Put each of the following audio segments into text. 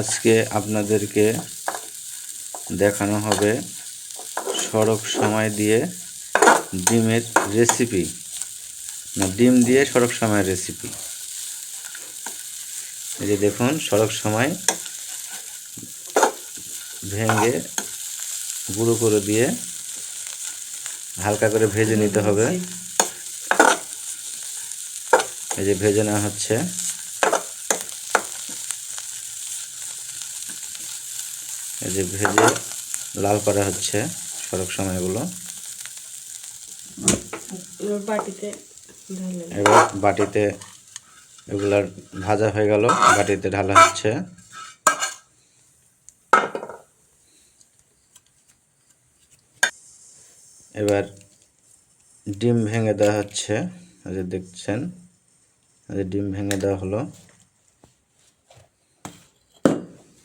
আজকে আপনাদেরকে দেখানো হবে সড়ক সময় দিয়ে ডিমের রেসিপি না, ডিম দিয়ে সড়ক সময়ের রেসিপি এই যে দেখুন সড়ক সময় ভেঙে গুঁড়ো করে দিয়ে হালকা করে ভেজে নিতে হবে। এই যে ভেজে নেওয়া হচ্ছে। এই যে ভেজে লাল করা হচ্ছে সড়ক সময়গুলো। এবার বাটিতে ঢালে এবার বাটিতে এগুলার ভাজা হয়ে গেল বাটিতে ঢালা হচ্ছে। এবার ডিম ভেঙে দেওয়া হচ্ছে যে দেখছেন ডিম ভেঙে দেওয়া হলো ওখানে চিনি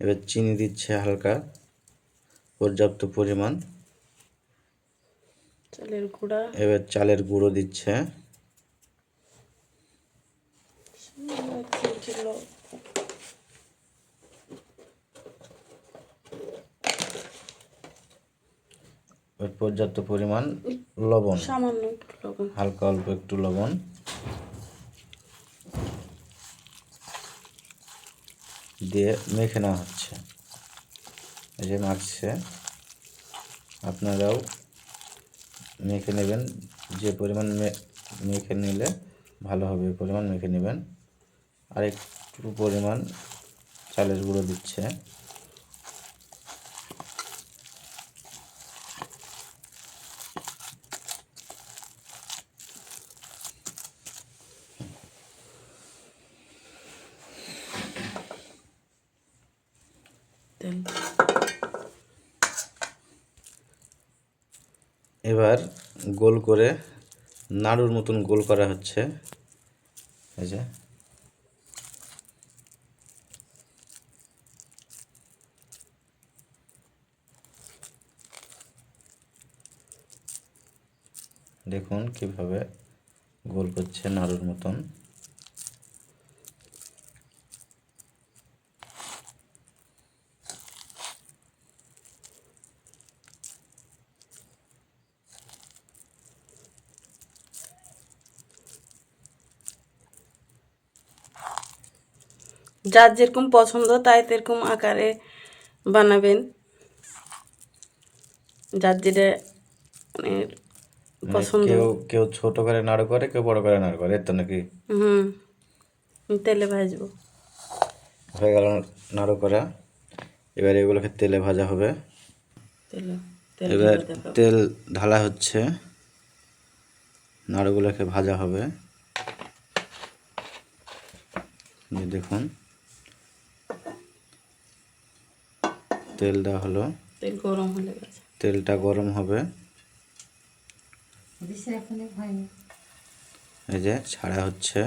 এবার চিনি দিচ্ছে হালকা পর্যাপ্ত পরিমাণ। চালের গুঁড়া। এবার চালের গুঁড়ো দিচ্ছে। পর্যাপ্ত পরিমাণ লবণ। সামান্য একটু লবণ। হালকা অল্প একটু লবণ। দিয়ে মেখে নেওয়া হচ্ছে। এই যে মাখছে। আপনারাও মেখে নেবেন। যে পরিমাণ মেখে নিলে ভালো হবে পরিমাণ মেখে নেবেন। আর একটু পরিমাণ চালের গুঁড়ো দিচ্ছে। তেল এবার গোল করে নাড়ুর মতন গোল করা হচ্ছে। এই যে। দেখুন কীভাবে গোল করছে নাড়ুর মতন। যার যেরকম পছন্দ তাই তেরকম আকারে বানাবেন। যার যেটা মানে মানে পছন্দ। কেউ কেউ ছোট করে নাড়ু করে কেউ বড় করে নাড়ু করে তো নাকি? হুম তেলে ভাজবো। হয়ে গেল নাড়ু করা। এবার এগুলোকে তেলে ভাজা হবে। এবার তেল ঢালা হচ্ছে। নাড়ুগুলোকে ভাজা হবে। দেখুন। তেল দেওয়া হলো। তেল গরম গেছে। তেলটা গরম হবে। এই যে ছাড়া হচ্ছে।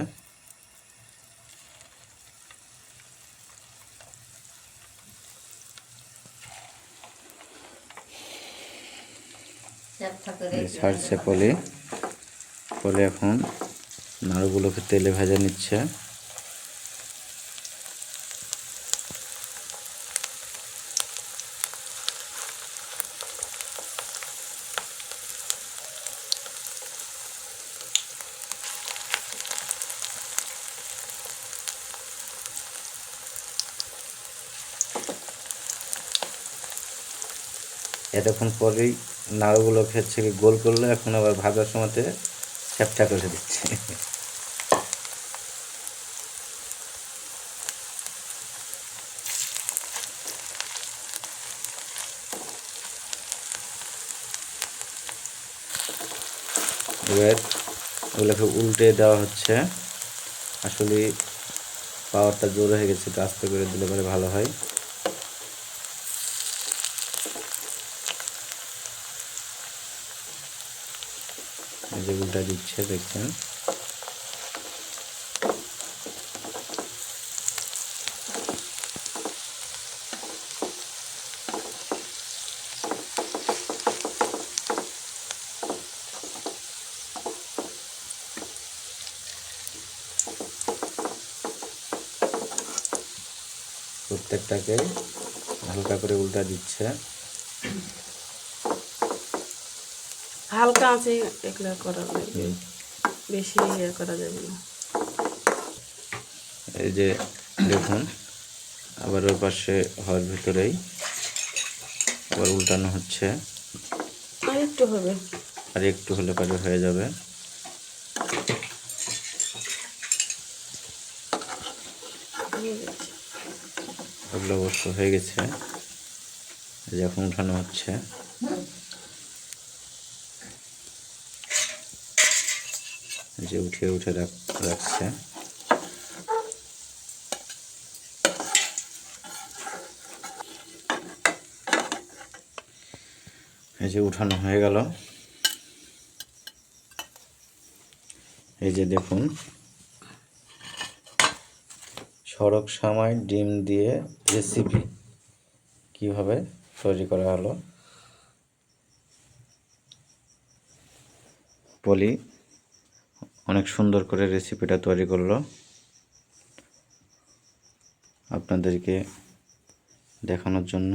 ছাড়ছে পলি। পলি এখন নাড়ুগুলোকে তেলে ভেজে নিচ্ছে। এতক্ষণ পরেই নাড়ুগুলো হচ্ছে গোল করল, এখন আবার ভাজার সময়তে চ্যাপটা করে দিচ্ছে। এবার ওগুলোকে উল্টে দেওয়া হচ্ছে। আসলে পাওয়ারটা জোর হয়ে গেছে একটু আস্তে করে দিলে পরে ভালো হয়। যে যেগুলোটা দিচ্ছে দেখছেন? প্রত্যেকটাকে হালকা করে উল্টা দিচ্ছে। হালকা আছে এগুলো করা লাগবে বেশি ইয়ে করা যাবে না। এই যে দেখুন আবার ওর পাশে হওয়ার ভিতরেই আবার উল্টানো হচ্ছে। আর একটু হবে। আর একটু হলে পরে হয়ে যাবে। ওগুলো অবশ্য হয়ে গেছে। এখন উঠানো হচ্ছে। যে উঠে উঠে রাখ, রাখছে। এই যে উঠানো হয়ে গেল। এই যে দেখুন, সড়ক, সামাই, ডিম দিয়ে রেসিপি কীভাবে তৈরি করা হলো। পলি অনেক সুন্দর করে রেসিপিটা তৈরি করল। আপনাদেরকে দেখানোর জন্য।